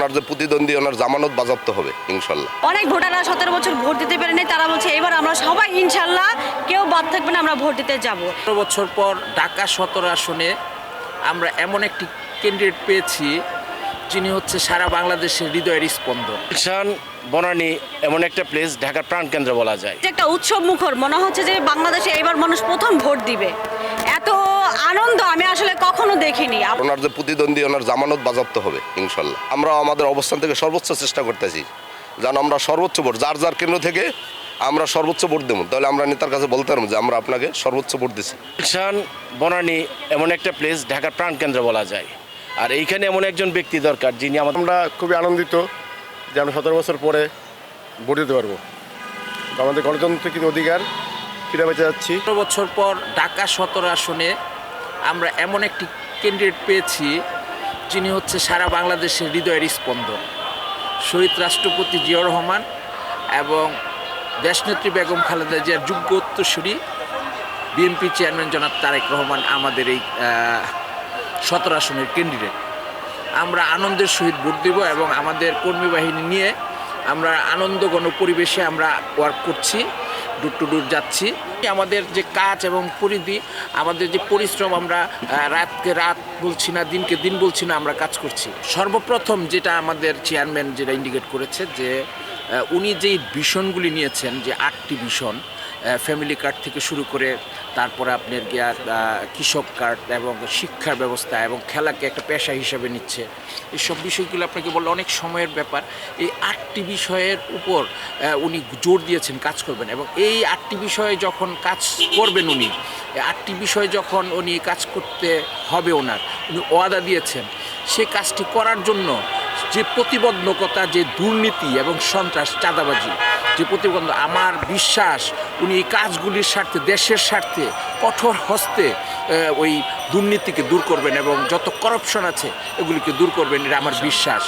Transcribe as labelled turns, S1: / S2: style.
S1: ওনার যে প্রতিদ্বন্দ্বী ওনার জামানত বাজেয়াপ্ত হবে ইনশাল্লাহ।
S2: অনেক ভোটাররা সতেরো বছর ভোট দিতে পারেনি তারা বলছে এবার আমরা সবাই ইনশাল্লাহ কেউ বাদ থাকবে না আমরা ভোট দিতে যাব।
S3: সতেরো বছর পর ঢাকা সতেরো আসনে আমরা এমন একটি ক্যান্ডিডেট পেয়েছি যিনি হচ্ছে সারা বাংলাদেশের হৃদয়ের স্পন্দন।
S4: গুলশান বনানী এমন একটা প্লেস ঢাকার প্রাণকেন্দ্র বলা যায়।
S2: একটা উৎসব মুখর মনে হচ্ছে যে বাংলাদেশে এবার মানুষ প্রথম ভোট দিবে। আনন্দ আমি আসলে কখনো দেখিনি।
S1: ওনার যে প্রতিদ্বন্দ্বী ওনার জামানত বাজেয়াপ্ত হবে ইনশাল্লাহ। আমরা আমাদের অবস্থান থেকে সর্বোচ্চ চেষ্টা করতেছি যেন আমরা সর্বোচ্চ ভোট যার যার কেন্দ্র থেকে আমরা সর্বোচ্চ ভোট দেবো। তাহলে আমরা নেতার কাছে বলতে পারব যে আমরা আপনাকে সর্বোচ্চ ভোট দিচ্ছি
S4: গুলশান বনানী এমন একটা প্লেস ঢাকার প্রাণকেন্দ্র বলা যায়। আর এইখানে এমন একজন ব্যক্তি দরকার যিনি
S5: আমরা খুবই আনন্দিত যে আমরা সতেরো বছর পরে ভোট দিতে পারব। তো আমাদের গণতান্ত্রিক অধিকার ফিরে পেতে যাচ্ছি।
S3: সতেরো বছর পর ঢাকা সতেরো আসনে আমরা এমন একটি ক্যান্ডিডেট পেয়েছি যিনি হচ্ছে সারা বাংলাদেশের হৃদয়ের স্পন্দন। শহীদ রাষ্ট্রপতি জিয়াউর রহমান এবং দেশনেত্রী বেগম খালেদা জিয়ার যোগ্য উত্তরসূরি বিএনপি চেয়ারম্যান জনাব তারেক রহমান আমাদের এই সতেরো আসনের ক্যান্ডিডেট আমরা আনন্দের সহিত ভোট দেব এবং আমাদের কর্মী বাহিনী নিয়ে আমরা আনন্দঘন পরিবেশে আমরা ওয়ার্ক করছি। ডুর টু ডুর যাচ্ছি। আমাদের যে কাজ এবং পরিধি, আমাদের যে পরিশ্রম আমরা রাতকে রাত বলছি না, দিনকে দিন বলছি না, আমরা কাজ করছি। সর্বপ্রথম যেটা আমাদের চেয়ারম্যান যেটা ইন্ডিকেট করেছে যে উনি যেই ভীষণগুলি নিয়েছেন, যে আটটি ভীষণ ফ্যামিলি কার্ড থেকে শুরু করে তারপরে আপনার গিয়া কৃষক কার্ড এবং শিক্ষার ব্যবস্থা এবং খেলাকে একটা পেশা হিসেবে নিচ্ছে। এইসব বিষয়গুলো আপনাকে বললে অনেক সময়ের ব্যাপার। এই আটটি বিষয়ের উপর উনি জোর দিয়েছেন কাজ করবেন এবং এই আটটি বিষয়ে যখন কাজ করবেন উনি আটটি বিষয়ে যখন উনি কাজ করতে হবে ওনার, উনি ওয়াদা দিয়েছেন। সে কাজটি করার জন্য যে প্রতিবন্ধকতা, যে দুর্নীতি এবং সন্ত্রাস, চাঁদাবাজি যে প্রতিবন্ধ আমার বিশ্বাস উনি এই কাজগুলির স্বার্থে দেশের স্বার্থে কঠোর হস্তে ওই দুর্নীতিকে দূর করবেন এবং যত করাপশন আছে এগুলিকে দূর করবেন এটা আমার বিশ্বাস।